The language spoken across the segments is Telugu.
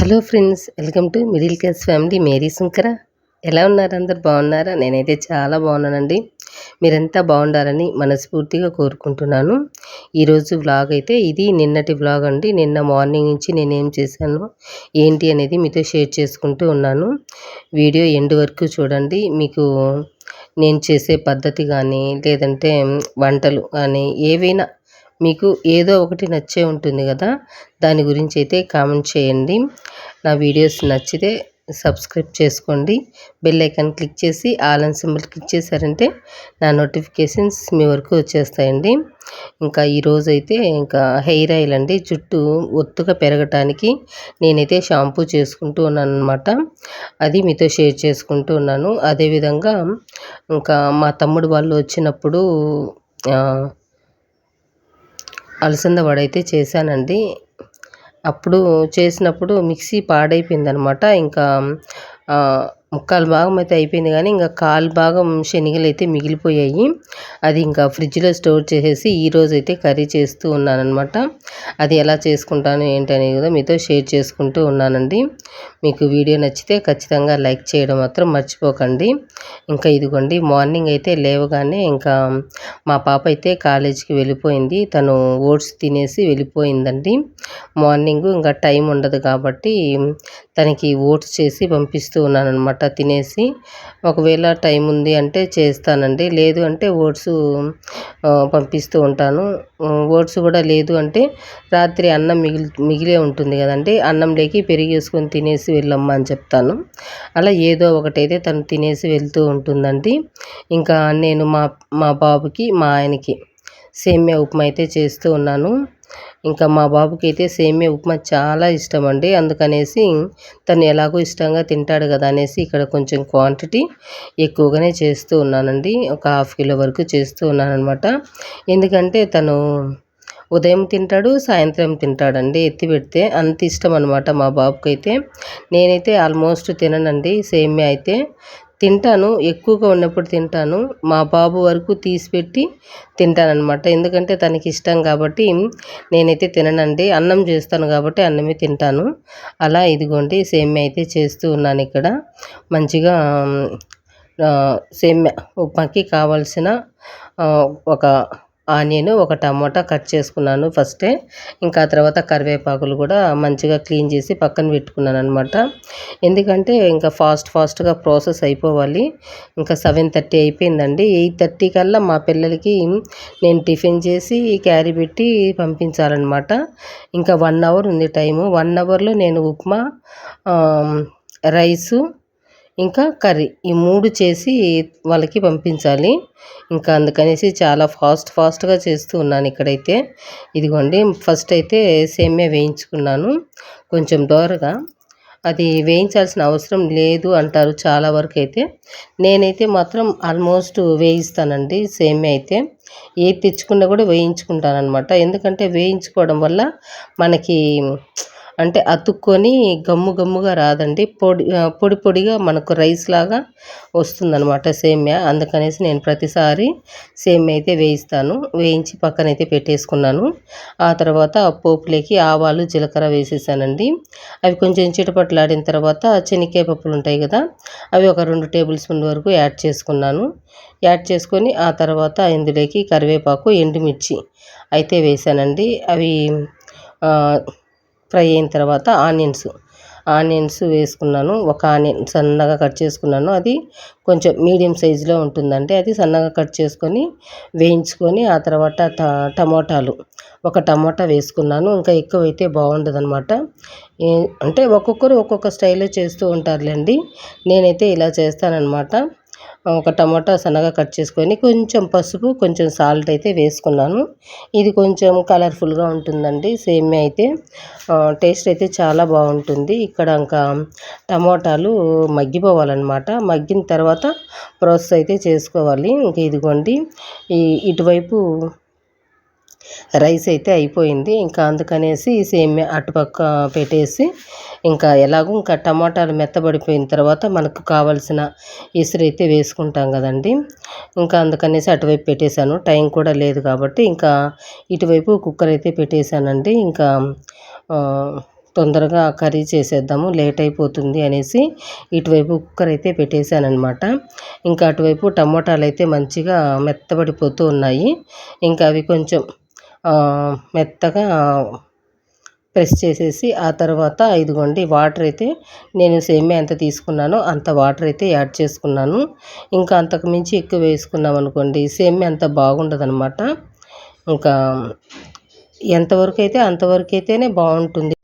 Hello friends welcome to middle class family. Mary Shankara ఎలా ఉన్నారు అందరు? బాగున్నారా? నేనైతే చాలా బాగున్నానండి. మీరంతా బాగుండాలని మనస్ఫూర్తిగా కోరుకుంటున్నాను. ఈరోజు వ్లాగ్ అయితే ఇది. నిన్నటి వ్లాగ్ అండి. నిన్న మార్నింగ్ నుంచి నేనేం చేశాను ఏంటి అనేది మీతో షేర్ చేసుకుంటూ ఉన్నాను. వీడియో ఎండ్ వరకు చూడండి. మీకు నేను చేసే పద్ధతి కానీ లేదంటే వంటలు కానీ ఏవైనా మీకు ఏదో ఒకటి నచ్చే ఉంటుంది కదా దాని గురించి అయితే కామెంట్ చేయండి. నా వీడియోస్ నచ్చితే సబ్స్క్రైబ్ చేసుకోండి. బెల్ ఐకాన్ క్లిక్ చేసి ఆల్ అండ్ సింబల్ క్లిక్ చేశారంటే నా నోటిఫికేషన్స్ మీ వరకు వచ్చేస్తాయండి. ఇంకా ఈరోజు అయితే ఇంకా హెయిర్ ఆయిల్ అండి జుట్టు ఒత్తుగా పెరగటానికి నేనైతే షాంపూ చేసుకుంటూ ఉన్నాను అనమాట అది మీతో షేర్ చేసుకుంటూ ఉన్నాను. అదేవిధంగా ఇంకా మా తమ్ముడు వాళ్ళు వచ్చినప్పుడు అలసంద వడ అయితే చేశానండి. అప్పుడు చేసినప్పుడు మిక్సీ పాడైపోయిందనమాట. ఇంకా ముక్కాలు భాగం అయితే అయిపోయింది కానీ ఇంకా కాలు భాగం శనగలు అయితే మిగిలిపోయాయి. అది ఇంకా ఫ్రిడ్జ్లో స్టోర్ చేసేసి ఈరోజు అయితే కర్రీ చేస్తూ ఉన్నానమాట అది ఎలా చేసుకుంటాను ఏంటనేది కూడా మీతో షేర్ చేసుకుంటూ ఉన్నానండి. మీకు వీడియో నచ్చితే ఖచ్చితంగా లైక్ చేయడం మాత్రం మర్చిపోకండి. ఇంకా ఇదిగోండి మార్నింగ్ అయితే లేవగానే ఇంకా మా పాప అయితే కాలేజీకి వెళ్ళిపోయింది. తను ఓట్స్ తినేసి వెళ్ళిపోయిందండి. మార్నింగ్ ఇంకా టైం ఉండదు కాబట్టి తనకి ఓట్స్ చేసి పంపిస్తూ ఉన్నానమాట అనమాట తినేసి ఒకవేళ టైం ఉంది అంటే చేస్తానండి. లేదు అంటే ఓట్స్ పంపిస్తూ ఉంటాను. ఓట్స్ కూడా లేదు అంటే రాత్రి అన్నం మిగిలి మిగిలే ఉంటుంది కదండి. అన్నం లేకి పెరిగేసుకొని తినేసి వెళ్ళమ్మా అని చెప్తాను. అలా ఏదో ఒకటైతే తను తినేసి వెళ్తూ ఉంటుందండి. ఇంకా నేను మా మా బాబుకి మా ఆయనకి సేమ్యా ఉప్మా అయితే చేస్తూ ఉన్నాను. ఇంకా మా బాబుకి అయితే సేమియా ఉప్మా చాలా ఇష్టం అండి అందుకనేసి తను ఎలాగో ఇష్టంగా తింటాడు కదా అనేసి ఇక్కడ కొంచెం క్వాంటిటీ ఎక్కువగానే చేస్తూ ఉన్నానండి. ఒక హాఫ్ కిలో వరకు చేస్తూ ఉన్నానమాట ఎందుకంటే తను ఉదయం తింటాడు సాయంత్రం తింటాడండి ఎత్తి పెడితే. అంత ఇష్టం అనమాట మా బాబుకి అయితే నేనైతే ఆల్మోస్ట్ తిననండి సేమియా అయితే. తింటాను ఎక్కువగా ఉన్నప్పుడు తింటాను. మా బాబు వరకు తీసిపెట్టి తింటాననమాట ఎందుకంటే తనకి ఇష్టం కాబట్టి నేనైతే తిననండి. అన్నం చేస్తాను కాబట్టి అన్నమే తింటాను. అలా ఇదిగోండి సేమ్యా అయితే చేస్తూ ఉన్నాను ఇక్కడ. మంచిగా సేమ్యా ఉప్మాకి కావాల్సిన ఒక ఆనియన్ ఒక టమాటా కట్ చేసుకున్నాను ఫస్టే. ఇంకా తర్వాత కరివేపాకులు కూడా మంచిగా క్లీన్ చేసి పక్కన పెట్టుకున్నాను అనమాట ఎందుకంటే ఇంకా ఫాస్ట్ ఫాస్ట్గా ప్రాసెస్ అయిపోవాలి. ఇంకా సెవెన్ థర్టీ అయిపోయిందండి. ఎయిట్ థర్టీ కల్లా మా పిల్లలకి నేను టిఫిన్ చేసి క్యారీ పెట్టి పంపించాలన్నమాట. ఇంకా వన్ అవర్ ఉంది టైము. వన్ అవర్లో నేను ఉప్మా రైసు ఇంకా కర్రీ ఈ మూడు చేసి వాళ్ళకి పంపించాలి. ఇంకా అందుకనేసి చాలా ఫాస్ట్ ఫాస్ట్గా చేస్తూ ఉన్నాను ఇక్కడైతే. ఇదిగోండి ఫస్ట్ అయితే సేమ్యా వేయించుకున్నాను. కొంచెం దోరగా. అది వేయించాల్సిన అవసరం లేదు అంటారు చాలా వరకు అయితే. నేనైతే మాత్రం ఆల్మోస్ట్ వేయిస్తానండి సేమ్యా అయితే. ఏది తెచ్చుకున్నా కూడా వేయించుకుంటాను అనమాట ఎందుకంటే వేయించుకోవడం వల్ల మనకి అంటే అతుక్కొని గమ్ము గమ్ముగా రాదండి. పొడి పొడి పొడిగా మనకు రైస్ లాగా వస్తుందనమాట సేమ్యా. అందుకనేసి నేను ప్రతిసారి సేమ్యా అయితే వేయిస్తాను. వేయించి పక్కనైతే పెట్టేసుకున్నాను. ఆ తర్వాత పోపులేకి ఆవాలు జీలకర్ర వేసేసానండి. అవి కొంచెం చిటపట్లాడిన తర్వాత శనక్కాయ పప్పులు ఉంటాయి కదా అవి ఒక రెండు టేబుల్ స్పూన్ వరకు యాడ్ చేసుకున్నాను. యాడ్ చేసుకొని ఆ తర్వాత ఇందులోకి కరివేపాకు ఎండుమిర్చి అయితే వేసానండి. అవి ఫ్రై అయిన తర్వాత ఆనియన్స్. ఆనియన్స్ వేసుకున్నాను. ఒక ఆనియన్ సన్నగా కట్ చేసుకున్నాను. అది కొంచెం మీడియం సైజులో ఉంటుందండి అది సన్నగా కట్ చేసుకొని వేయించుకొని ఆ తర్వాత టమోటాలు. ఒక టమోటా వేసుకున్నాను. ఇంకా ఎక్కువైతే బాగుండదు అనమాట అంటే ఒక్కొక్కరు ఒక్కొక్క స్టైల్లో చేస్తూ ఉంటారులేండి. నేనైతే ఇలా చేస్తానన్నమాట. ఒక టమాటా సన్నగా కట్ చేసుకొని కొంచెం పసుపు కొంచెం సాల్ట్ అయితే వేసుకున్నాను. ఇది కొంచెం కలర్ఫుల్గా ఉంటుందండి. సేమ్యా అయితే టేస్ట్ అయితే చాలా బాగుంటుంది. ఇక్కడ ఇంకా టమోటాలు మగ్గిపోవాలన్నమాట. మగ్గిన తర్వాత ప్రాసెస్ అయితే చేసుకోవాలి. ఇంక ఇదిగోండి. ఈ ఇటువైపు రైస్ అయితే అయిపోయింది. ఇంకా అందుకనేసి సేమ్యా అటుపక్క పెట్టేసి ఇంకా ఎలాగో ఇంకా టమాటాలు మెత్తబడిపోయిన తర్వాత మనకు కావాల్సిన ఇసురు అయితే వేసుకుంటాం కదండి. ఇంకా అందుకనేసి అటువైపు పెట్టేశాను. టైం కూడా లేదు కాబట్టి ఇంకా ఇటువైపు కుక్కర్ అయితే పెట్టేశానండి. ఇంకా తొందరగా కర్రీ చేసేద్దాము లేట్ అయిపోతుంది అనేసి ఇటువైపు కుక్కర్ అయితే పెట్టేశానమాట ఇంకా అటువైపు టమోటాలు అయితే మంచిగా మెత్తబడిపోతూ ఉన్నాయి. ఇంకా అవి కొంచెం మెత్తగా ప్రెస్ చేసేసి ఆ తర్వాత ఇదిగోండి వాటర్ అయితే నేను సేమియా ఎంత తీసుకున్నానో అంత వాటర్ అయితే యాడ్ చేసుకున్నాను. ఇంకా అంతకు మించి ఎక్కువ వేసుకున్నాం అనుకోండి సేమియా అంత బాగుండదు అనమాట ఇంకా ఎంతవరకు అయితే అంతవరకు అయితేనే బాగుంటుంది.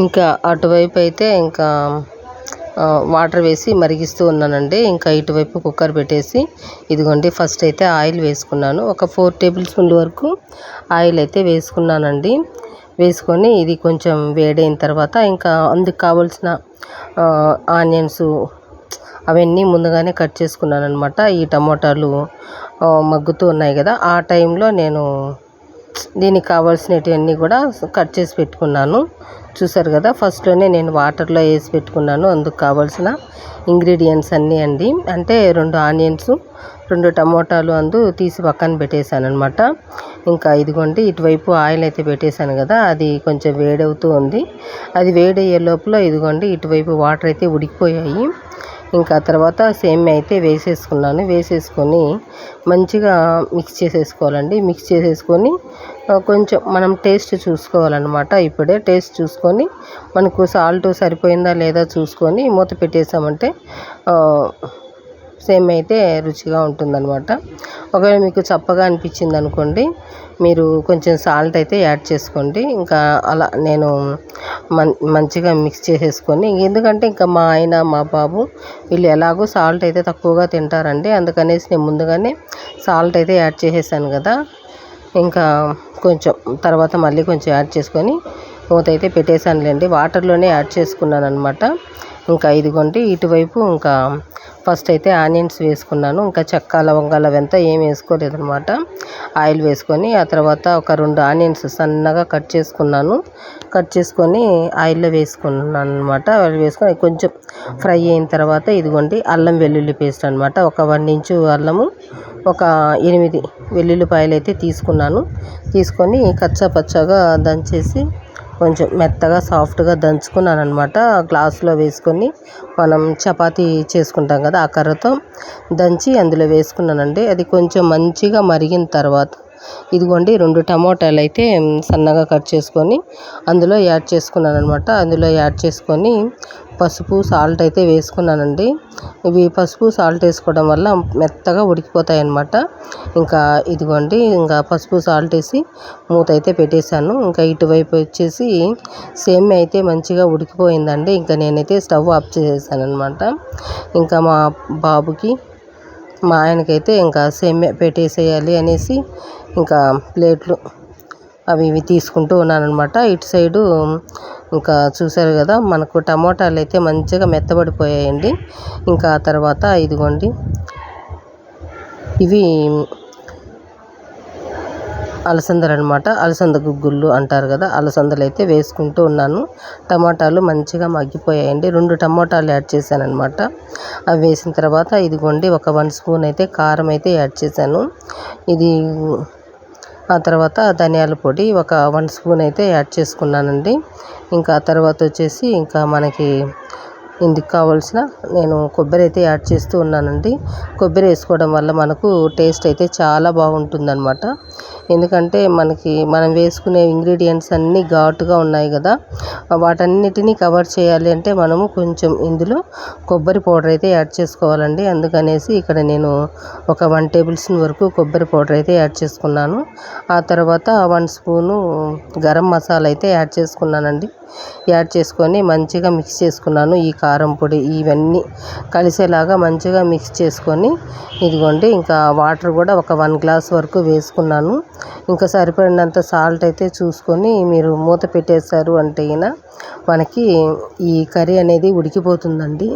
ఇంకా అటువైపు అయితే ఇంకా వాటర్ వేసి మరిగిస్తూ ఉన్నానండి. ఇంకా ఇటువైపు కుక్కర్ పెట్టేసి ఇదిగోండి ఫస్ట్ అయితే ఆయిల్ వేసుకున్నాను. ఒక ఫోర్ టేబుల్ స్పూన్ల వరకు ఆయిల్ అయితే వేసుకున్నానండి. వేసుకొని ఇది కొంచెం వేడైన తర్వాత ఇంకా అందుకు కావాల్సిన ఆనియన్స్ అవన్నీ ముందుగానే కట్ చేసుకున్నాను అనమాట ఈ టమోటాలు మగ్గుతూ ఉన్నాయి కదా ఆ టైంలో నేను దీనికి కావాల్సినవన్నీ కూడా కట్ చేసి పెట్టుకున్నాను. చూసారు కదా ఫస్ట్లోనే నేను వాటర్లో వేసి పెట్టుకున్నాను. అందుకు కావాల్సిన ఇంగ్రీడియంట్స్ అన్నీ అండి. అంటే రెండు ఆనియన్స్ రెండు టమోటాలు అందు తీసి పక్కన పెట్టేశాను అనమాట ఇంకా ఇదిగోండి ఇటువైపు ఆయిల్ అయితే పెట్టేశాను కదా అది కొంచెం వేడవుతూ ఉంది. అది వేడయ్యే లోపల ఇదిగోండి ఇటువైపు వాటర్ అయితే ఉడికిపోయాయి. ఇంకా తర్వాత సేమ్ అయితే వేసేసుకున్నాను. వేసేసుకొని మంచిగా మిక్స్ చేసేసుకోవాలండి. మిక్స్ చేసేసుకొని కొంచెం మనం టేస్ట్ చూసుకోవాలన్నమాట. ఇప్పుడే టేస్ట్ చూసుకొని మనకు సాల్ట్ సరిపోయిందా లేదా చూసుకొని మూత పెట్టేసామంటే సేమ్ అయితే రుచిగా ఉంటుందన్నమాట. ఒకవేళ మీకు చప్పగా అనిపించింది అనుకోండి మీరు కొంచెం సాల్ట్ అయితే యాడ్ చేసుకోండి. ఇంకా అలా నేను మం మంచిగా మిక్స్ చేసేసుకొని ఎందుకంటే ఇంకా మా ఆయన మా బాబు వీళ్ళు ఎలాగో సాల్ట్ అయితే తక్కువగా తింటారండి. అందుకనేసి నేను ముందుగానే సాల్ట్ అయితే యాడ్ చేసేసాను కదా. ఇంకా కొంచెం తర్వాత మళ్ళీ కొంచెం యాడ్ చేసుకొని మూత అయితే పెట్టేశానులేండి. వాటర్లోనే యాడ్ చేసుకున్నాను అనమాట ఇంకా ఇదిగోండి ఇటువైపు ఇంకా ఫస్ట్ అయితే ఆనియన్స్ వేసుకున్నాను. ఇంకా చెక్క లవంగాలు అవంతా ఏం వేసుకోలేదనమాట ఆయిల్ వేసుకొని ఆ తర్వాత ఒక రెండు ఆనియన్స్ సన్నగా కట్ చేసుకున్నాను. కట్ చేసుకొని ఆయిల్లో వేసుకున్నాను అనమాట వేసుకొని కొంచెం ఫ్రై అయిన తర్వాత ఇదిగోండి అల్లం వెల్లుల్లి పేస్ట్ అనమాట ఒక వన్ ఇంచు అల్లము ఒక ఎనిమిది వెల్లుల్లిపాయలు అయితే తీసుకున్నాను. తీసుకొని కచ్చా పచ్చగా దంచేసి కొంచెం మెత్తగా సాఫ్ట్గా దంచుకున్నాను అనమాట గ్లాస్లో వేసుకొని మనం చపాతీ చేసుకుంటాం కదా ఆ కర్రతో దంచి అందులో వేసుకున్నానండి. అది కొంచెం మంచిగా మరిగిన తర్వాత ఇదిగోండి రెండు టమోటాలు అయితే సన్నగా కట్ చేసుకొని అందులో యాడ్ చేసుకున్నాను అనమాట అందులో యాడ్ చేసుకొని పసుపు సాల్ట్ అయితే వేసుకున్నానండి. ఇవి పసుపు సాల్ట్ వేసుకోవడం వల్ల మెత్తగా ఉడికిపోతాయి అన్నమాట ఇంకా ఇదిగోండి ఇంకా పసుపు సాల్ట్ వేసి మూత అయితే పెట్టేశాను. ఇంకా ఇటువైపు వచ్చేసి సేమ్ అయితే మంచిగా ఉడికిపోయిందండి. ఇంకా నేనైతే స్టవ్ ఆఫ్ చేసేసాను అనమాట ఇంకా మా బాబుకి మా ఆయనకైతే ఇంకా సేమ్యా పెట్టేసేయాలి అనేసి ఇంకా ప్లేట్లు అవి ఇవి తీసుకుంటూ ఉన్నాను అనమాట ఇటు సైడు ఇంకా చూసారు కదా మనకు టమోటాలు అయితే మంచిగా మెత్తబడిపోయాయండి. ఇంకా ఆ తర్వాత ఇదిగోండి. ఇవి అలసందలు అనమాట అలసంద గుగ్గుళ్ళు అంటారు కదా అలసందలు అయితే వేసుకుంటూ ఉన్నాను. టమాటాలు మంచిగా మగ్గిపోయాయండి. రెండు టమాటాలు యాడ్ చేశాను అనమాట అవి వేసిన తర్వాత ఇదిగోండి ఒక వన్ స్పూన్ అయితే కారం అయితే యాడ్ చేశాను. ఇది ఆ తర్వాత ధనియాల పొడి ఒక వన్ స్పూన్ అయితే యాడ్ చేసుకున్నానండి. ఇంకా తర్వాత వచ్చేసి ఇంకా మనకి ఇందుకు కావాల్సిన నేను కొబ్బరి అయితే యాడ్ చేస్తూ ఉన్నానండి. కొబ్బరి వేసుకోవడం వల్ల మనకు టేస్ట్ అయితే చాలా బాగుంటుందన్నమాట. ఎందుకంటే మనకి మనం వేసుకునే ఇంగ్రీడియంట్స్ అన్నీ ఘాటుగా ఉన్నాయి కదా. వాటన్నిటినీ కవర్ చేయాలి అంటే మనము కొంచెం ఇందులో కొబ్బరి పౌడర్ అయితే యాడ్ చేసుకోవాలండి. అందుకనేసి ఇక్కడ నేను ఒక వన్ టేబుల్ స్పూన్ వరకు కొబ్బరి పౌడర్ అయితే యాడ్ చేసుకున్నాను. ఆ తర్వాత వన్ స్పూను గరం మసాలా అయితే యాడ్ చేసుకున్నానండి. యాడ్ చేసుకొని మంచిగా మిక్స్ చేసుకున్నాను ఈ కారం పొడి ఇవన్నీ కలిసేలాగా మంచిగా మిక్స్ చేసుకొని ఇదిగోండి ఇంకా వాటర్ కూడా ఒక వన్ గ్లాస్ వరకు వేసుకున్నాను. ఇంకా సరిపడినంత సాల్ట్ అయితే చూసుకొని మీరు మూత పెట్టేశారు అంటే మనకి ఈ కర్రీ అనేది ఉడికిపోతుందండి.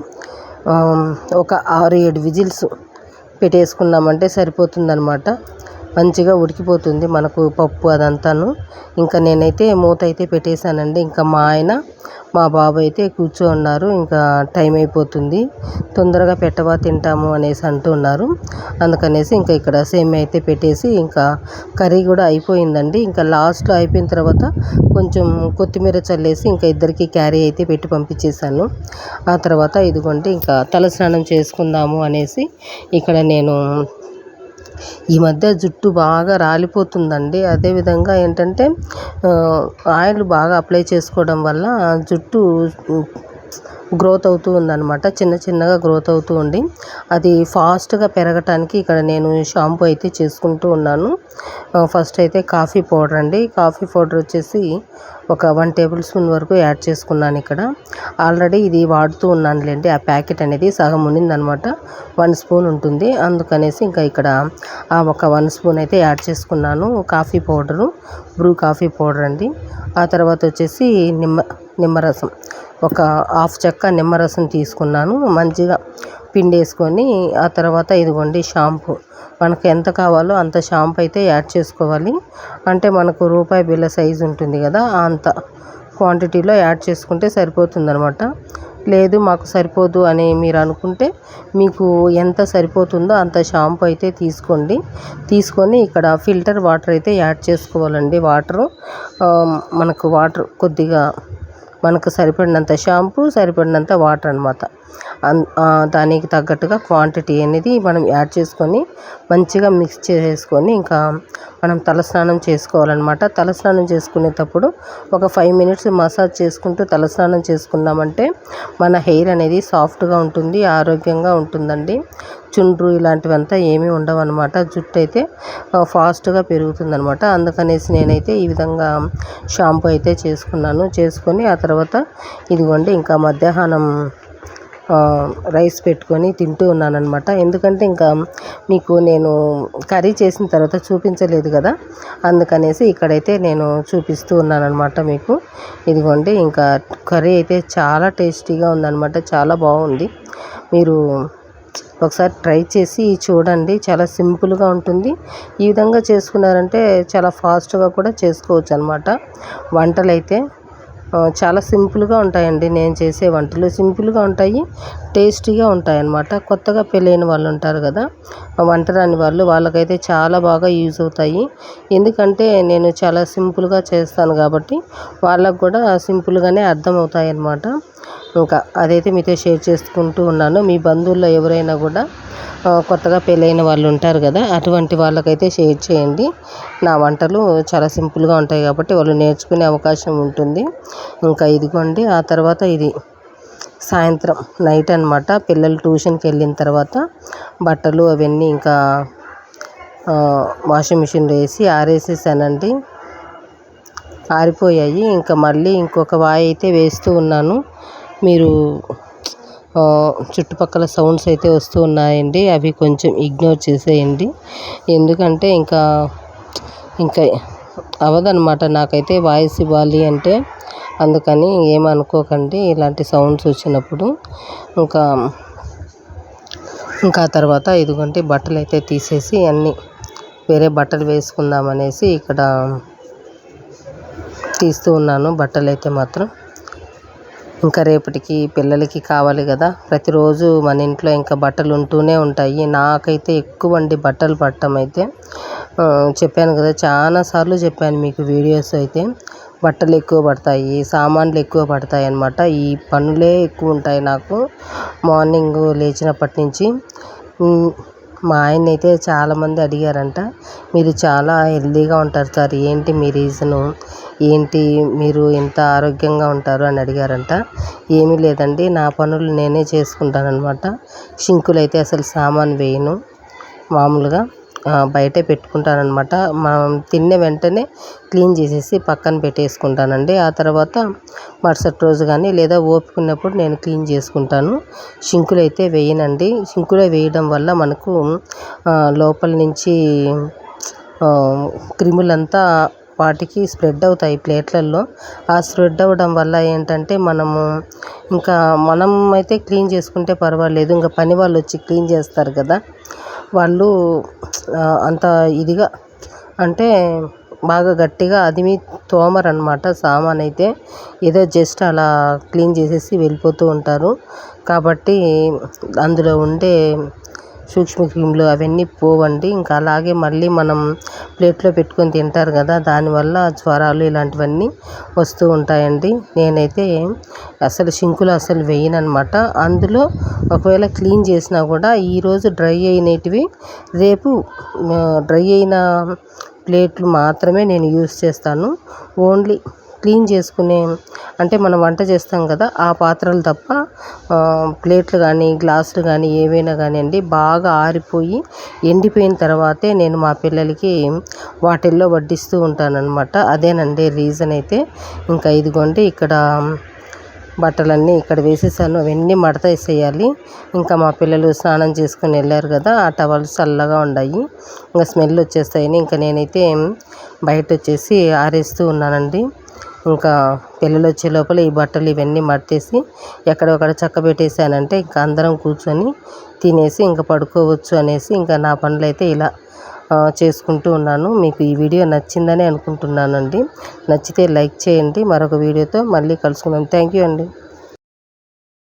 ఒక ఆరు ఏడు విజిల్స్ పెట్టేసుకున్నామంటే సరిపోతుందనమాట మంచిగా ఉడికిపోతుంది మనకు పప్పు అదంతాను. ఇంకా నేనైతే మూత అయితే పెట్టేశానండి. ఇంకా మా ఆయన మా బాబు అయితే కూర్చో ఉన్నారు. ఇంకా టైం అయిపోతుంది. తొందరగా పెట్టవా తింటాము అనేసి అంటున్నారు అందుకనేసి ఇంకా ఇక్కడ సేమ్ అయితే పెట్టేసి ఇంకా కర్రీ కూడా అయిపోయిందండి. ఇంకా లాస్ట్లో అయిపోయిన తర్వాత కొంచెం కొత్తిమీర చల్లేసి ఇంకా ఇద్దరికి క్యారీ అయితే పెట్టి పంపించేశాను. ఆ తర్వాత ఇదిగోండి ఇంకా తలస్నానం చేసుకుందాము అనేసి ఇక్కడ నేను ఈ మధ్య జుట్టు బాగా రాలిపోతుందండి. అదేవిధంగా ఏంటంటే ఆయిల్ బాగా అప్లై చేసుకోవడం వల్ల జుట్టు గ్రోత్ అవుతూ ఉందన్నమాట. చిన్న చిన్నగా గ్రోత్ అవుతూ ఉండి అది ఫాస్ట్గా పెరగటానికి ఇక్కడ నేను షాంపూ అయితే చేసుకుంటూ ఉన్నాను. ఫస్ట్ అయితే కాఫీ పౌడర్ అండి. కాఫీ పౌడర్ వచ్చేసి ఒక వన్ టేబుల్ స్పూన్ వరకు యాడ్ చేసుకున్నాను ఇక్కడ. ఆల్రెడీ ఇది వాడుతూ ఉన్నానులేండి. ఆ ప్యాకెట్ అనేది సగం ఉన్నిందనమాట వన్ స్పూన్ ఉంటుంది. అందుకనేసి ఇంకా ఇక్కడ ఆ ఒక వన్ స్పూన్ అయితే యాడ్ చేసుకున్నాను. Coffee powder Bru coffee powder అండి. ఆ తర్వాత వచ్చేసి నిమ్మ నిమ్మరసం ఒక హాఫ్ చెక్క నిమ్మరసం తీసుకున్నాను. మంచిగా పిండేసుకొని ఆ తర్వాత ఇదిగోండి షాంపూ. మనకు ఎంత కావాలో అంత షాంపూ అయితే యాడ్ చేసుకోవాలి. అంటే మనకు రూపాయి బిళ్ళ సైజు ఉంటుంది కదా అంత క్వాంటిటీలో యాడ్ చేసుకుంటే సరిపోతుందనమాట లేదు మాకు సరిపోదు అని మీరు అనుకుంటే మీకు ఎంత సరిపోతుందో అంత షాంపూ అయితే తీసుకోండి. తీసుకొని ఇక్కడ ఫిల్టర్ వాటర్ అయితే యాడ్ చేసుకోవాలండి. వాటరు మనకు వాటర్ కొద్దిగా మనకు సరిపడినంత షాంపూ సరిపడినంత వాటర్ అనమాట దానికి తగ్గట్టుగా క్వాంటిటీ అనేది మనం యాడ్ చేసుకొని మంచిగా మిక్స్ చేసుకొని ఇంకా మనం తలస్నానం చేసుకోవాలన్నమాట. తలస్నానం చేసుకునేటప్పుడు ఒక ఫైవ్ మినిట్స్ మసాజ్ చేసుకుంటూ తలస్నానం చేసుకున్నామంటే మన హెయిర్ అనేది సాఫ్ట్గా ఉంటుంది ఆరోగ్యంగా ఉంటుందండి. చుండ్రు ఇలాంటివంతా ఏమీ ఉండవు అనమాట జుట్టు అయితే ఫాస్ట్గా పెరుగుతుంది అనమాట అందుకనేసి నేనైతే ఈ విధంగా షాంపూ అయితే చేసుకున్నాను. చేసుకొని ఆ తర్వాత ఇదిగోండి ఇంకా మధ్యాహ్నం రైస్ పెట్టుకొని తింటూ ఉన్నాను అనమాట ఎందుకంటే ఇంకా మీకు నేను కర్రీ చేసిన తర్వాత చూపించలేదు కదా అందుకనేసి ఇక్కడైతే నేను చూపిస్తూ ఉన్నాను అనమాట మీకు. ఇదిగోండి ఇంకా కర్రీ అయితే చాలా టేస్టీగా ఉందనమాట చాలా బాగుంది. మీరు ఒకసారి ట్రై చేసి చూడండి చాలా సింపుల్గా ఉంటుంది. ఈ విధంగా చేసుకున్నారంటే చాలా ఫాస్ట్గా కూడా చేసుకోవచ్చు అనమాట వంటలు అయితే చాలా సింపుల్గా ఉంటాయండి. నేను చేసే వంటలు సింపుల్గా ఉంటాయి టేస్టీగా ఉంటాయి అన్నమాట కొత్తగా పెళ్ళైన వాళ్ళు ఉంటారు కదా వంట రాని వాళ్ళు వాళ్ళకైతే చాలా బాగా యూజ్ అవుతాయి. ఎందుకంటే నేను చాలా సింపుల్గా చేస్తాను కాబట్టి వాళ్ళకు కూడా సింపుల్గానే అర్థమవుతాయి అన్నమాట ఇంకా అదైతే మీతో షేర్ చేసుకుంటూ ఉన్నాను. మీ బంధువుల్లో ఎవరైనా కూడా కొత్తగా పెళ్ళైన వాళ్ళు ఉంటారు కదా అటువంటి వాళ్ళకైతే షేర్ చేయండి. నా వంటలు చాలా సింపుల్గా ఉంటాయి కాబట్టి వాళ్ళు నేర్చుకునే అవకాశం ఉంటుంది. ఇంకా ఇదిగోండి ఆ తర్వాత ఇది సాయంత్రం నైట్ అనమాట పిల్లలు ట్యూషన్కి వెళ్ళిన తర్వాత బట్టలు అవన్నీ ఇంకా వాషింగ్ మిషన్లో వేసి ఆరేసేసానండి. ఆరిపోయాయి. ఇంకా మళ్ళీ ఇంకొక వాయి అయితే వేస్తూ ఉన్నాను. మీరు చుట్టుపక్కల సౌండ్స్ అయితే వస్తూ ఉన్నాయండి. అవి కొంచెం ఇగ్నోర్ చేసేయండి. ఎందుకంటే ఇంకా ఇంకా అవ్వదనమాట నాకైతే వాయిస్ ఇవ్వాలి అంటే అందుకని ఏమనుకోకండి. ఇలాంటి సౌండ్స్ వచ్చినప్పుడు ఇంకా ఇంకా తర్వాత ఇదిగోండి బట్టలు అయితే తీసేసి అన్నీ వేరే బట్టలు వేసుకుందామనేసి ఇక్కడ తీస్తూ ఉన్నాను. బట్టలు అయితే మాత్రం ఇంకా రేపటికి పిల్లలకి కావాలి కదా. ప్రతిరోజు మన ఇంట్లో ఇంకా బట్టలు ఉంటూనే ఉంటాయి. నాకైతే ఎక్కువ అండి బట్టలు పట్టడం అయితే. చెప్పాను కదా చాలా సార్లు చెప్పాను మీకు వీడియోస్ అయితే. బట్టలు ఎక్కువ పడతాయి సామాన్లు ఎక్కువ పడతాయి అన్నమాట. ఈ పనులే ఎక్కువ ఉంటాయి నాకు. మార్నింగ్ లేచినప్పటి నుంచి. మా ఆయన అయితే చాలామంది అడిగారంట మీరు చాలా హెల్దీగా ఉంటారు సార్. ఏంటి మీ రీజను? ఏంటి మీరు ఇంత ఆరోగ్యంగా ఉంటారు అని అడిగారంట. ఏమీ లేదండి నా పనులు నేనే చేసుకుంటాను అనమాట షింకులు అయితే అసలు సామాను వేయను. మామూలుగా బయటే పెట్టుకుంటానమాట మనం తిన్న వెంటనే క్లీన్ చేసేసి పక్కన పెట్టేసుకుంటానండి. ఆ తర్వాత మరుసటి రోజు కానీ లేదా ఓపిక ఉన్నప్పుడు నేను క్లీన్ చేసుకుంటాను. షింకులు అయితే వేయనండి. షింకులో వేయడం వల్ల మనకు లోపల నుంచి క్రిములంతా వాటికి స్ప్రెడ్ అవుతాయి ప్లేట్లలో ఆ స్ప్రెడ్ అవ్వడం వల్ల ఏంటంటే మనము ఇంకా మనం అయితే క్లీన్ చేసుకుంటే పర్వాలేదు. ఇంకా పని వాళ్ళు వచ్చి క్లీన్ చేస్తారు కదా. వాళ్ళు అంత ఇదిగా అంటే బాగా గట్టిగా అది అదిమి తోమరనమాట సామాన్ అయితే ఏదో జస్ట్ అలా క్లీన్ చేసేసి వెళ్ళిపోతూ ఉంటారు. కాబట్టి అందులో ఉండే సూక్ష్మక్రిములు అవన్నీ పోవండి. ఇంకా అలాగే మళ్ళీ మనం ప్లేట్లో పెట్టుకొని తింటారు కదా దానివల్ల జ్వరాలు ఇలాంటివన్నీ వస్తూ ఉంటాయండి. నేనైతే అసలు షింకులు అసలు వేయనమాట అందులో ఒకవేళ క్లీన్ చేసినా కూడా ఈరోజు డ్రై అయినటివి రేపు డ్రై అయిన ప్లేట్లు మాత్రమే నేను యూస్ చేస్తాను. ఓన్లీ క్లీన్ చేసుకునే అంటే మనం వంట చేస్తాం కదా ఆ పాత్రలు తప్ప ప్లేట్లు కానీ గ్లాసులు కానీ ఏవైనా కానివ్వండి బాగా ఆరిపోయి ఎండిపోయిన తర్వాతే నేను మా పిల్లలకి వాటిల్లో వడ్డిస్తూ ఉంటానన్నమాట. అదేనండి రీజన్ అయితే. ఇంకా ఇదిగోండి ఇక్కడ బట్టలన్నీ ఇక్కడ వేసేసాను. అవన్నీ మడత వేసేయాలి ఇంకా మా పిల్లలు స్నానం చేసుకుని వెళ్ళారు కదా ఆ టవల్స్ చల్లగా ఉన్నాయి ఇంకా స్మెల్ వచ్చేస్తాయని ఇంకా నేనైతే బయట వచ్చేసి ఆరేస్తూ ఉన్నానండి. ఇంకా పిల్లలు వచ్చే లోపల ఈ బట్టలు ఇవన్నీ మడతేసి ఎక్కడొక్కడ చక్క పెట్టేసానంటే ఇంకా అందరం కూర్చొని తినేసి ఇంకా పడుకోవచ్చు అనేసి ఇంకా నా పనులు అయితే ఇలా చేసుకుంటూ ఉన్నాను. మీకు ఈ వీడియో నచ్చిందని అనుకుంటున్నానండి. నచ్చితే లైక్ చేయండి. మరొక వీడియోతో మళ్ళీ కలుసుకుందాం. థ్యాంక్ యూ అండి.